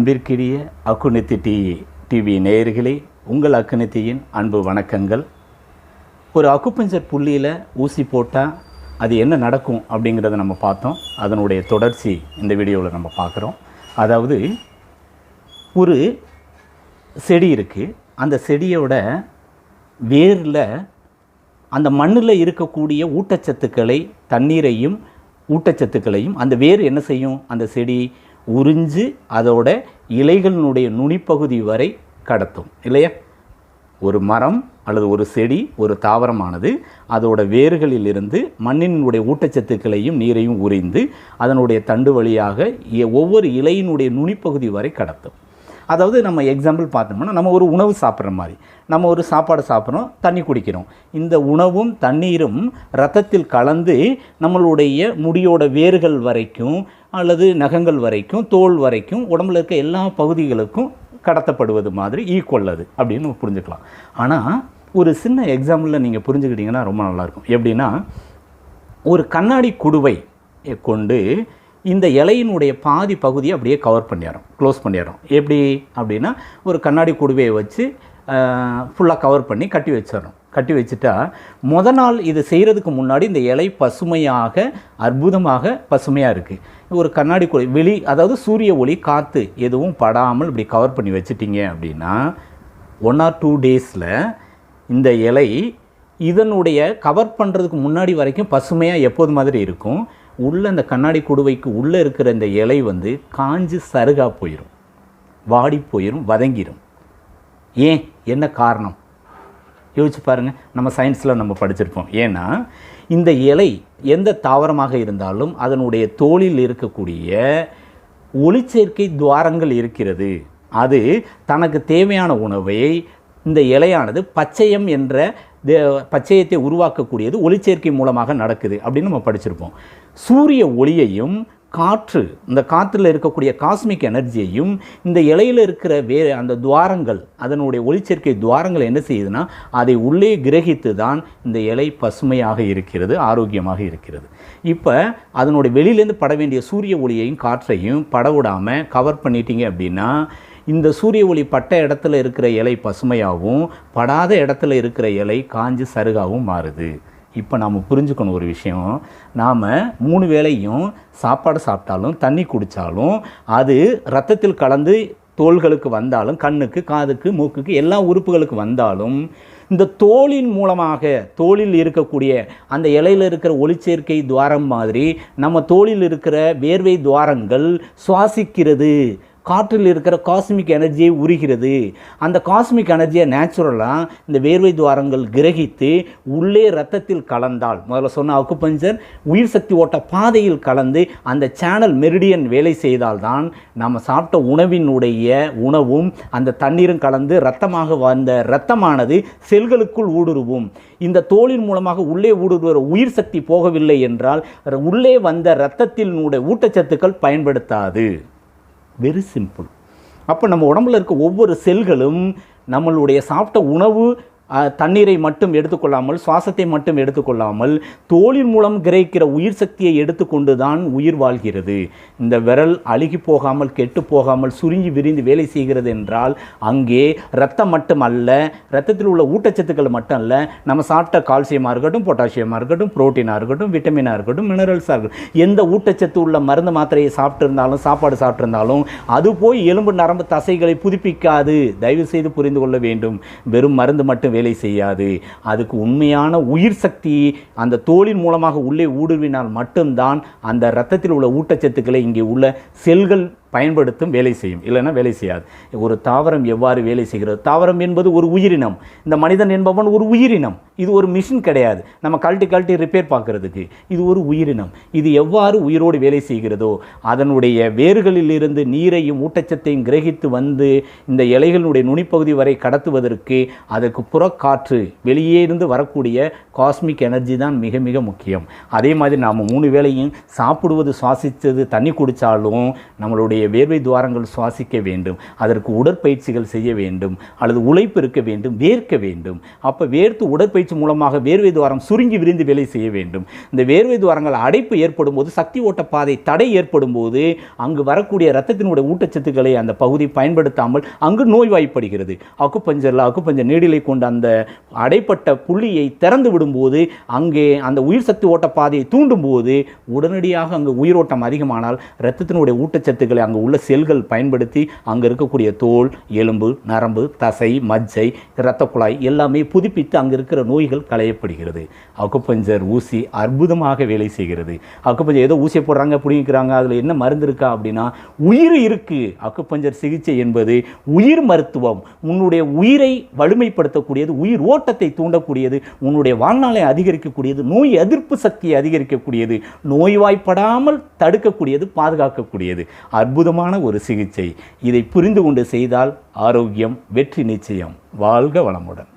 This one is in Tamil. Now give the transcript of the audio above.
அன்பிற்கிரிய அக்குனித்தி டி டிவி நேயர்களே உங்கள் அக்குணித்தியின் அன்பு வணக்கங்கள். ஒரு அக்குப்பஞ்சர் புள்ளியில் ஊசி போட்டால் அது என்ன நடக்கும் அப்படிங்கிறத நம்ம பார்த்தோம். அதனுடைய தொடர்ச்சி இந்த வீடியோவில் நம்ம பார்க்குறோம். அதாவது ஒரு செடி இருக்குது அந்த செடியோட வேரில் அந்த மண்ணில் இருக்கக்கூடிய ஊட்டச்சத்துக்களை தண்ணீரையும் ஊட்டச்சத்துக்களையும் அந்த வேர் என்ன செய்யும்? அந்த செடி உறிஞ்சு அதோட இலைகளினுடைய நுனிப்பகுதி வரை கடத்தும் இல்லையா? ஒரு மரம் அல்லது ஒரு செடி ஒரு தாவரமானது அதோட வேர்களிலிருந்து மண்ணினுடைய ஊட்டச்சத்துக்களையும் நீரையும் உறிந்து அதனுடைய தண்டு வழியாக ஒவ்வொரு இலையினுடைய நுனிப்பகுதி வரை கடத்தும். அதாவது நம்ம எக்ஸாம்பிள் பார்த்தோம்னா நம்ம ஒரு உணவு சாப்பிட்ற மாதிரி. நம்ம ஒரு சாப்பாடு சாப்பிட்றோம் தண்ணி குடிக்கிறோம். இந்த உணவும் தண்ணீரும் ரத்தத்தில் கலந்து நம்மளுடைய முடியோட வேர்கள் வரைக்கும் அல்லது நகங்கள் வரைக்கும் தோல் வரைக்கும் உடம்புல இருக்க எல்லா பகுதிகளுக்கும் கடத்தப்படுவது மாதிரி ஈக்குவல் அது அப்படின்னு நம்ம புரிஞ்சுக்கலாம். ஆனால் ஒரு சின்ன எக்ஸாம்பிளில் நீங்கள் புரிஞ்சுக்கிட்டிங்கன்னா ரொம்ப நல்லாயிருக்கும் எப்படின்னா ஒரு கண்ணாடி குடுவை கொண்டு இந்த இலையினுடைய பாதி பகுதியை அப்படியே கவர் பண்ணிடுறோம். க்ளோஸ் பண்ணிடுறோம். எப்படி? அப்படின்னா ஒரு கண்ணாடி குடுவையை வச்சு ஃபுல்லாக கவர் பண்ணி கட்டி வச்சிடறோம். கட்டி வச்சுட்டா முத நாள் இது செய்கிறதுக்கு முன்னாடி இந்த இலை பசுமையாக அற்புதமாக பசுமையாக இருக்குது ஒரு கண்ணாடி குழி வெளி அதாவது சூரிய ஒளி காற்று எதுவும் படாமல் இப்படி கவர் பண்ணி வச்சிட்டிங்க அப்படின்னா ஒன் ஆர் டூ டேஸில் இந்த இலை இதனுடைய கவர் பண்ணுறதுக்கு முன்னாடி வரைக்கும் பசுமையாக எப்போது மாதிரி இருக்கும்? உள்ளே அந்த கண்ணாடி குடுவைக்கு உள்ளே இருக்கிற இந்த இலை வந்து காஞ்சு சருகா போயிடும் வாடி போயிடும் வதங்கிடும் ஏன்? என்ன காரணம்? யோசிச்சு பாருங்கள் நம்ம சயின்ஸில் நம்ம படிச்சிருப்போம். ஏன்னா இந்த இலை எந்த தாவரமாக இருந்தாலும் அதனுடைய தோளில் இருக்கக்கூடிய ஒளிச்சேர்க்கை துவாரங்கள் இருக்கிறது. அது தனக்கு தேவையான உணவை இந்த இலையானது பச்சையம் என்ற தே- பச்சையத்தை உருவாக்கக்கூடியது ஒளிச்சேர்க்கை மூலமாக நடக்குது அப்படின்னு நம்ம படிச்சிருப்போம். சூரிய ஒளியையும் காற்று இந்த காற்றில் இருக்கக்கூடிய காஸ்மிக் எனர்ஜியையும் இந்த இலையில் இருக்கிற வேறு அந்த துவாரங்கள் அதனுடைய ஒளிச்சேர்க்கை துவாரங்கள் என்ன செய்யுதுன்னா அதை உள்ளே கிரகித்து தான் இந்த இலை பசுமையாக இருக்கிறது ஆரோக்கியமாக இருக்கிறது. இப்போ அதனுடைய வெளியிலேருந்து பட வேண்டிய சூரிய ஒளியையும் காற்றையும் பட விடாமல் கவர் பண்ணிட்டீங்க அப்படின்னா இந்த சூரிய ஒளி பட்ட இடத்துல இருக்கிற இலை பசுமையாகவும் படாத இடத்துல இருக்கிற இலை காஞ்சு சருகாகவும் மாறுது. இப்போ நாம் புரிஞ்சுக்கணும் ஒரு விஷயம். நாம் மூணு வேளையும் சாப்பாடு சாப்பிட்டாலும் தண்ணி குடித்தாலும் அது ரத்தத்தில் கலந்து தோள்களுக்கு வந்தாலும் கண்ணுக்கு காதுக்கு மூக்குக்கு எல்லா உறுப்புகளுக்கு வந்தாலும் இந்த தோலின் மூலமாக தோலில் இருக்கக்கூடிய அந்த இலையில் இருக்கிற ஒளிச்சேர்க்கை துவாரம் மாதிரி நம்ம தோலில் இருக்கிற வேர்வை துவாரங்கள் சுவாசிக்கிறது. காற்றில் இருக்கிற காஸ்மிக் எனர்ஜியை உரிகிறது. அந்த காஸ்மிக் எனர்ஜியை நேச்சுரலாக இந்த வேர்வை துவாரங்கள் கிரகித்து உள்ளே ரத்தத்தில் கலந்தால் முதல்ல சொன்ன அக்குபஞ்சர் உயிர் சக்தி ஓட்ட பாதையில் கலந்து அந்த சேனல் மெரிடியன் வேலை செய்தால்தான் நம்ம சாப்பிட்ட உணவினுடைய உணவும் அந்த தண்ணீரும் கலந்து ரத்தமாக வந்த ரத்தமானது செல்களுக்குள் ஊடுருவும். இந்த தோலின் மூலமாக உள்ளே ஊடுருவ உயிர் சக்தி போகவில்லை என்றால் உள்ளே வந்த இரத்தத்தினுடைய ஊட்டச்சத்துக்கள் பயன்படுத்தாது. வெரி சிம்பிள் அப்போ நம்ம உடம்புல இருக்க ஒவ்வொரு செல்களும் நம்மளுடைய சாப்பிட்ட உணவு தண்ணீரை மட்டும் எடுத்துக்கொள்ளாமல் சுவாசத்தை மட்டும் எடுத்துக்கொள்ளாமல் தோலின் மூலம் கிரகிக்கிற உயிர் சக்தியை எடுத்துக்கொண்டு தான் உயிர் வாழ்கிறது. இந்த விரல் அழுகி போகாமல் கெட்டு போகாமல் சுருங்கி விரிந்து வேலை செய்கிறது என்றால் அங்கே ரத்தம் மட்டும் அல்ல ரத்தத்தில் உள்ள ஊட்டச்சத்துக்கள் மட்டும் அல்ல நம்ம சாப்பிட்ட கால்சியமாக இருக்கட்டும் பொட்டாசியமாக இருக்கட்டும் புரோட்டீனாக இருக்கட்டும் விட்டமினாக இருக்கட்டும் மினரல்ஸாக இருக்கட்டும். எந்த ஊட்டச்சத்து உள்ள மருந்து மாத்திரையை சாப்பிட்ருந்தாலும் சாப்பாடு சாப்பிட்ருந்தாலும் அது போய் எலும்பு நரம்பு தசைகளை புதுப்பிக்காது. தயவு செய்து புரிந்து கொள்ள வேண்டும். வெறும் மருந்து மட்டும் வேலை செய்யாது. அதுக்கு உண்மையான உயிர் சக்தி அந்த தோலின் மூலமாக உள்ளே ஊடுருவினால் மட்டும்தான் அந்த இரத்தத்தில் உள்ள ஊட்டச்சத்துக்களை இங்கே உள்ள செல்கள் பயன்படுத்தும் வேலை செய்யும். இல்லைன்னா வேலை செய்யாது. ஒரு தாவரம் எவ்வாறு வேலை செய்கிறது? தாவரம் என்பது ஒரு உயிரினம். இந்த மனிதன் என்பவன் ஒரு உயிரினம். இது ஒரு மிஷின் கிடையாது. நம்ம கழட்டி கழட்டி ரிப்பேர் பார்க்குறதுக்கு இது ஒரு உயிரினம். இது எவ்வாறு உயிரோடு வேலை செய்கிறதோ அதனுடைய வேர்களிலிருந்து நீரையும் ஊட்டச்சத்தையும் கிரகித்து வந்து இந்த இலைகளுடைய நுனிப்பகுதி வரை கடத்துவதற்கு அதற்கு புறக்காற்று வெளியே இருந்து வரக்கூடிய காஸ்மிக் எனர்ஜி தான் மிக மிக முக்கியம். அதே மாதிரி நாம் மூணு வேளையும் சாப்பிடுவது சுவாசித்தது தண்ணி குடித்தாலும் நம்மளுடைய நம்முடைய வேர்வை துவாரங்கள் சுவாசிக்க வேண்டும் அதற்கு உடற்பயிற்சிகள் செய்ய வேண்டும் அல்லது உழைப்பு இருக்க வேண்டும் வேர்க்க வேண்டும். அப்போ வேர்த்து உடற்பயிற்சி மூலமாக வேர்வை துவாரம் சுருங்கி விரிந்து வேலை செய்ய வேண்டும். இந்த வேர்வை துவாரங்கள் அடைப்பு ஏற்படும் போது சக்தி ஓட்ட பாதை தடை ஏற்படும் போது அங்கு வரக்கூடிய ரத்தத்தினுடைய ஊட்டச்சத்துக்களை அந்த பகுதி பயன்படுத்தாமல் அங்கு நோய்வாய்ப்படுகிறது. அக்குப்பஞ்சரில் அக்குப்பஞ்சர் நீடிலை கொண்டு அந்த அடைப்பட்ட புள்ளியை திறந்து விடும்போது அங்கே அந்த உயிர் சக்தி ஓட்ட பாதையை தூண்டும் போது உடனடியாக அங்கு உயிரோட்டம் அதிகமானால் இரத்தத்தினுடைய ஊட்டச்சத்துக்களை அங்கே உள்ள செல்கள் பயன்படுத்தி அங்கே இருக்கக்கூடிய தோல் எலும்பு நரம்பு தசை மஜ்ஜை இரத்த குழாய் எல்லாமே புதுப்பித்து அங்கே இருக்கிற நோய்கள் களையப்படுகிறது. அக்குப்பஞ்சர் ஊசி அற்புதமாக வேலை செய்கிறது. அக்குப்பஞ்சர் ஏதோ ஊசியை போடுறாங்க பிடிக்கிறாங்க அதில் என்ன மருந்து இருக்கா அப்படின்னா உயிர் இருக்குது அக்குப்பஞ்சர் சிகிச்சை என்பது உயிர் மருத்துவம். உன்னுடைய உயிரை வலிமைப்படுத்தக்கூடியது உயிர் ஓட்டத்தை தூண்டக்கூடியது உன்னுடைய வாழ்நாளை அதிகரிக்கக்கூடியது நோய் எதிர்ப்பு சக்தியை அதிகரிக்கக்கூடியது நோய்வாய்ப்படாமல் தடுக்கக்கூடியது பாதுகாக்கக்கூடியது. அற்புத அற்புதமான ஒரு சிகிச்சை. இதை புரிந்து கொண்டு செய்தால் ஆரோக்கியம் வெற்றி நிச்சயம். வாழ்க வளமுடன்.